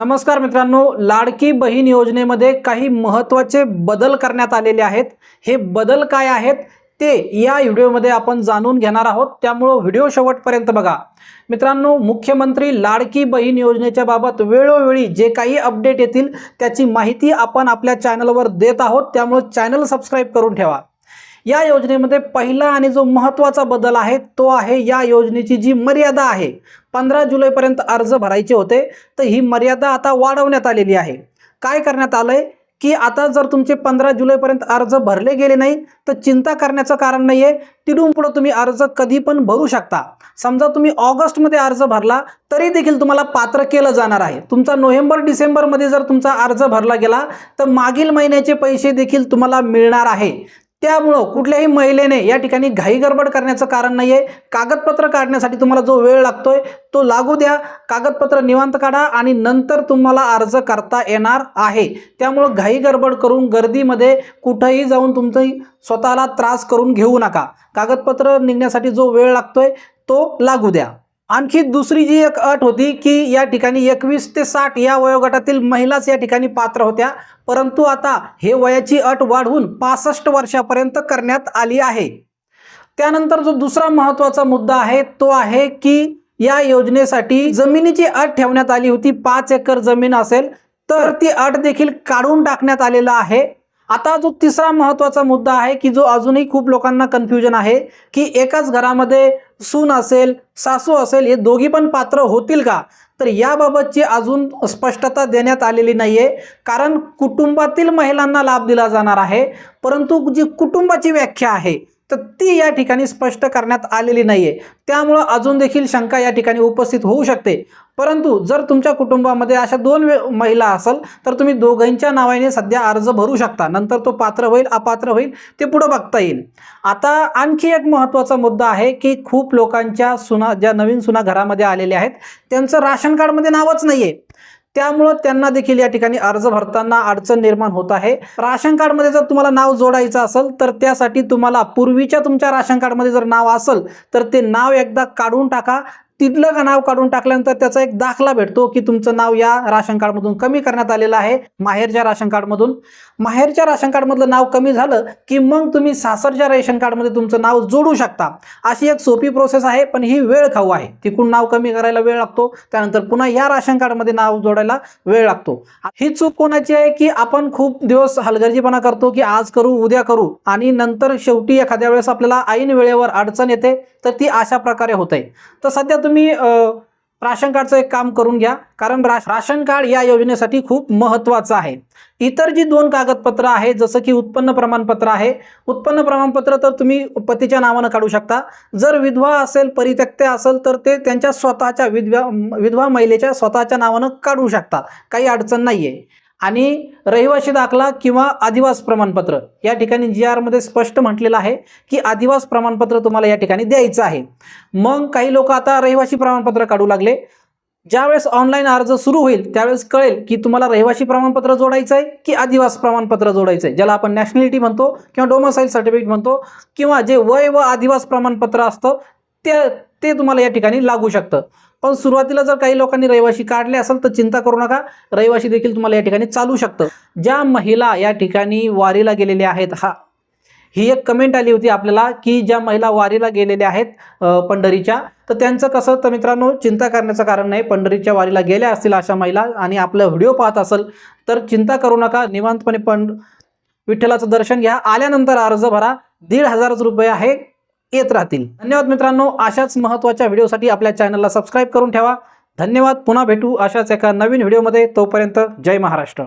नमस्कार मित्रांनो लाडकी बहीण योजनेमध्ये काही महत्त्वाचे बदल करण्यात आलेले आहेत. हे बदल काय आहेत ते या व्हिडिओमध्ये आपण जाणून घेणार आहोत. त्यामुळं व्हिडिओ शेवटपर्यंत बघा. मित्रांनो मुख्यमंत्री लाडकी बहीण योजनेच्या बाबत वेळोवेळी जे काही अपडेट येतील त्याची माहिती आपण आपल्या चॅनलवर देत आहोत. त्यामुळं चॅनल सबस्क्राईब करून ठेवा. या योजनेमध्ये पहिला आणि जो महत्त्वाचा बदल आहे तो आहे या योजनेची जी मर्यादा आहे पंधरा जुलैपर्यंत अर्ज भरायचे होते तर ही मर्यादा आता वाढवण्यात आलेली आहे. काय करण्यात आलं आहे की आता जर तुमचे पंधरा जुलैपर्यंत अर्ज भरले गेले नाही तर चिंता करण्याचं कारण नाही आहे तिथून पुढं तुम्ही अर्ज कधी पण भरू शकता. समजा तुम्ही ऑगस्टमध्ये अर्ज भरला तरी देखील तुम्हाला पात्र केलं जाणार आहे. तुमचा नोव्हेंबर डिसेंबरमध्ये जर तुमचा अर्ज भरला गेला तर मागील महिन्याचे पैसे देखील तुम्हाला मिळणार आहे. त्यामुळं कुठल्याही महिलेने या ठिकाणी घाई गडबड करण्याचं कारण नाही आहे कागदपत्र काढण्यासाठी तुम्हाला जो वेळ लागतोय तो लागू द्या. कागदपत्र निवांत काढा आणि नंतर तुम्हाला अर्ज करता येणार आहे. त्यामुळं घाई गडबड करून गर्दीमध्ये कुठंही जाऊन तुमचं स्वतःला त्रास करून घेऊ नका. कागदपत्र निघण्यासाठी जो वेळ लागतोय तो लागू द्या. आणखी दुसरी जी एक अट होती की या ठिकाणी एकवीस ते साठ या वयोगटातील महिलाच या ठिकाणी पात्र होत्या. परंतु आता हे वयाची अट वाढवून पासष्ट वर्षापर्यंत करण्यात आली आहे. त्यानंतर जो दुसरा महत्त्वाचा मुद्दा आहे तो आहे की या योजनेसाठी जमिनीची अट ठेवण्यात आली होती. पाच एकर जमीन असेल तर ती अट देखील काढून टाकण्यात आलेला आहे. आता जो तिसरा महत्त्वाचा मुद्दा आहे की जो अजूनही खूप लोकांना कन्फ्युजन आहे की एकाच घरामध्ये सून असेल सासू असेल हे दोघी पण पात्र होतील का? तर याबाबतची अजून स्पष्टता देण्यात आलेली नाही आहे कारण कुटुंबातील महिलांना लाभ दिला जाणार आहे परंतु जी कुटुंबाची व्याख्या आहे तर ती या ठिकाणी स्पष्ट करण्यात आलेली नाही आहे त्यामुळं अजून देखील शंका या ठिकाणी उपस्थित होऊ शकते. परंतु जर तुमच्या कुटुंबामध्ये अशा दोन वे महिला असेल तर तुम्ही दोघांच्या नावाने सध्या अर्ज भरू शकता. नंतर तो पात्र होईल अपात्र होईल ते पुढं बघता येईल. आता आणखी एक महत्त्वाचा मुद्दा आहे की खूप लोकांच्या सुना ज्या नवीन सुना घरामध्ये आलेल्या आहेत त्यांचं राशन कार्डमध्ये नावच नाही आहे त्यामुळं त्यांना देखील या ठिकाणी अर्ज भरताना अडचण निर्माण होत आहे. राशन कार्डमध्ये जर तुम्हाला नाव जोडायचं असेल तर त्यासाठी तुम्हाला पूर्वीच्या तुमच्या राशन कार्डमध्ये जर नाव असेल तर ते नाव एकदा काढून टाका. तिथलं का नाव काढून टाकल्यानंतर त्याचा एक दाखला भेटतो की तुमचं नाव या राशन कार्डमधून कमी करण्यात आलेलं आहे माहेरच्या राशन कार्डमधून. माहेरच्या राशन कार्डमधलं नाव कमी झालं की मग तुम्ही सासरच्या रेशन कार्डमध्ये तुमचं नाव जोडू शकता. अशी एक सोपी प्रोसेस आहे पण ही वेळ खाऊ आहे. तिकडून नाव कमी करायला वेळ लागतो त्यानंतर पुन्हा या राशन कार्डमध्ये नाव जोडायला वेळ लागतो. ही चूक कोणाची आहे की आपण खूप दिवस हलगर्जीपणा करतो की आज करू उद्या करू आणि नंतर शेवटी एखाद्या वेळेस आपल्याला ऐन वेळेवर अडचण येते तर ती अशा प्रकारे होते. तर सध्या तुम्ही राशन कार्डचं एक काम करून घ्या. कारण रा राशन कार्ड या योजनेसाठी खूप महत्त्वाचं आहे. इतर जी दोन कागदपत्र आहे जसं की उत्पन्न प्रमाणपत्र आहे उत्पन्न प्रमाणपत्र तर तुम्ही पतीच्या नावानं काढू शकता. जर विधवा असेल परित्यक्ते असेल तर ते त्यांच्या स्वतःच्या विधवा विधवा महिलेच्या स्वतःच्या नावानं काढू शकता. काही अडचण नाही आहे आणि रहिवासी दाखला किंवा आदिवास प्रमाणपत्र. या ठिकाणी जी आरमध्ये स्पष्ट म्हटलेलं आहे की आदिवास प्रमाणपत्र तुम्हाला या ठिकाणी द्यायचं आहे. मग काही लोक आता रहिवासी प्रमाणपत्र काढू लागले. ज्यावेळेस ऑनलाईन अर्ज सुरू होईल त्यावेळेस कळेल की तुम्हाला रहिवासी प्रमाणपत्र जोडायचं आहे की आदिवास प्रमाणपत्र जोडायचं आहे. ज्याला आपण नॅशनॅलिटी म्हणतो किंवा डोमोसाईल सर्टिफिकेट म्हणतो किंवा जे वय व आदिवास प्रमाणपत्र असतं ते ते तुम्हाला या ठिकाणी लागू शकतं. पण सुरुवातीला जर काही लोकांनी रहिवाशी काढले असेल तर चिंता करू नका. रहिवाशी देखील तुम्हाला या ठिकाणी चालू शकतं. ज्या महिला या ठिकाणी वारीला गेलेल्या आहेत हा ही एक कमेंट आली होती आपल्याला की ज्या महिला वारीला गेलेल्या आहेत पंढरीच्या तर त्यांचं कसं तर मित्रांनो चिंता करण्याचं कारण नाही. पंढरीच्या वारीला गेल्या असतील अशा महिला आणि आपला व्हिडिओ पाहत असेल तर चिंता करू नका. निवांतपणे पण विठ्ठलाचं दर्शन घ्या. आल्यानंतर अर्ज भरा. दीड हजारच रुपये आहे. येत राहतील. धन्यवाद मित्रांनो. अशाच महत्त्वाच्या व्हिडिओसाठी आपल्या चॅनलला सबस्क्राईब करून ठेवा. धन्यवाद. पुन्हा भेटू अशाच एका नवीन व्हिडिओमध्ये. तोपर्यंत जय महाराष्ट्र.